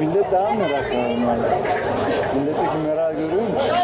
Millet daha mı meraklı normal? Milletteki merak görüyor musun?